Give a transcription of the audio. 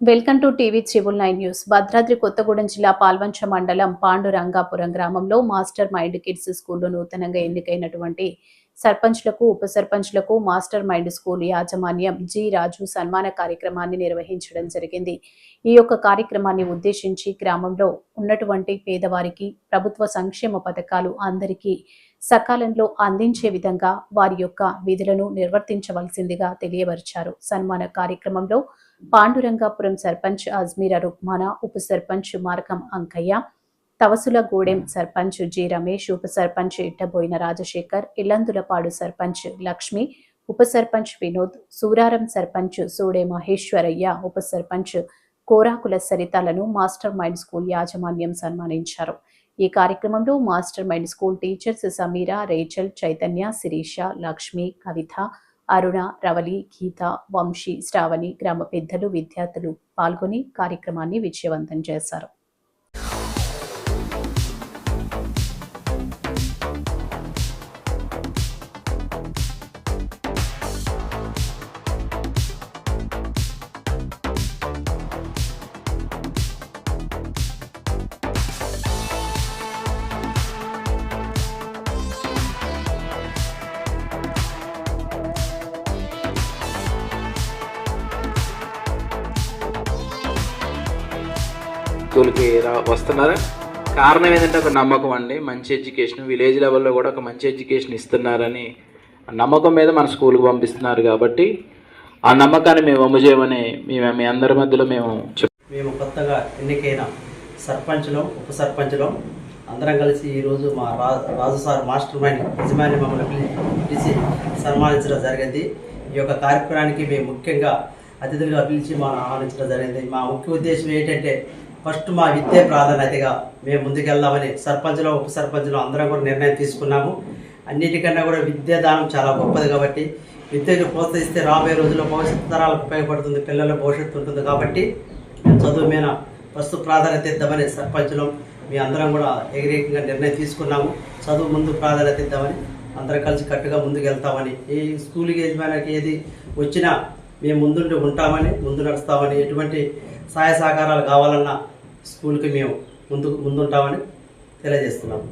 Welcome to TV triple nine news. Bhadradri Kothagudem జిల్లా పాల్వంచ మండలం పాండురంగాపురం గ్రామంలో మాస్టర్ మైండ్ కిడ్స్ స్కూల్లో నూతనంగా ఎన్నికైనటువంటి సర్పంచ్లకు ఉప సర్పంచ్లకు మాస్టర్ మైండ్ స్కూల్ యాజమాన్యం జి. రాజు సన్మాన కార్యక్రమాన్ని నిర్వహించడం జరిగింది. ఈ యొక్క కార్యక్రమాన్ని ఉద్దేశించి గ్రామంలో ఉన్నటువంటి పేదవారికి ప్రభుత్వ సంక్షేమ పథకాలు అందరికీ సకాలంలో అందించే విధంగా వారి యొక్క విధులను నిర్వర్తించవలసిందిగా తెలియపరిచారు. సన్మాన కార్యక్రమంలో పాండురంగాపురం సర్పంచ్ అజ్మీరా రుక్మానా ఉప సర్పంచ్ మార్కం అంకయ్య తవసులగూడెం సర్పంచ్ జి రమేష్ ఉప సర్పంచ్ ఇట్టబోయిన రాజశేఖర్ ఇల్లందులపాడు సర్పంచ్ లక్ష్మి ఉప సర్పంచ్ వినోద్ సూరారం సర్పంచ్ సూడే మహేశ్వరయ్య ఉప సర్పంచ్ కోరాకుల సరితలను మాస్టర్ మైండ్ స్కూల్ యాజమాన్యం సన్మానించారు. ఈ కార్యక్రమంలో master mind school teachers Sameera Rachel Chaitanya Sirisha Lakshmi Kavitha Aruna Ravali Geetha Vamshi Sravani గ్రామ పెద్దలు విద్యార్థులు పాల్గొని కార్యక్రమాన్ని విజయవంతం చేశారు. స్కూల్కి రా వస్తున్నారా. కారణం ఏంటంటే ఒక నమ్మకం అండి. మంచి ఎడ్యుకేషన్ విలేజ్ లెవెల్లో కూడా ఒక మంచి ఎడ్యుకేషన్ ఇస్తున్నారని ఆ నమ్మకం మీద మన స్కూల్కి పంపిస్తున్నారు కాబట్టి ఆ నమ్మకాన్ని మేము అమ్ము చేయమని మేము మీ అందరి మధ్యలో మేము చెప్ మేము కొత్తగా ఎన్నికైన సర్పంచ్లో ఉప సర్పంచ్లో అందరం కలిసి ఈరోజు మా రా రాజు సార్ మాస్టర్ మైండ్ యజమాని మమ్మల్ని పిలిచి సన్మానించడం జరిగింది. ఈ యొక్క కార్యక్రమానికి మేము ముఖ్యంగా అతిథులుగా పిలిచి మా ఆహ్వానించడం జరిగింది. మా ముఖ్య ఉద్దేశం ఏంటంటే ఫస్ట్ మా విద్య ప్రాధాన్యతగా మేము ముందుకెళ్దామని సర్పంచ్లో ఉప సర్పంచ్లో అందరం కూడా నిర్ణయం తీసుకున్నాము. అన్నిటికన్నా కూడా విద్యాదానం చాలా గొప్పది కాబట్టి విద్యను ప్రోత్సహిస్తే రాబోయే రోజుల్లో భవిష్యత్తు తరాలకు ఉపయోగపడుతుంది పిల్లల భవిష్యత్తు ఉంటుంది కాబట్టి చదువు మీద ఫస్ట్ ప్రాధాన్యత ఇద్దామని సర్పంచ్లో మీ అందరం కూడా ఏకరీకంగా నిర్ణయం తీసుకున్నాము. చదువు ముందు ప్రాధాన్యత ఇద్దామని అందరం కలిసి కట్టుగా ముందుకు వెళ్తామని ఏ స్కూల్కి యజమానికి ఏది వచ్చినా మేము ముందుండి ఉంటామని ముందు నడుస్తామని ఎటువంటి సహాయ సహకారాలు కావాలన్నా స్కూల్కి మేము ముందు ముందుంటామని తెలియజేస్తున్నాము.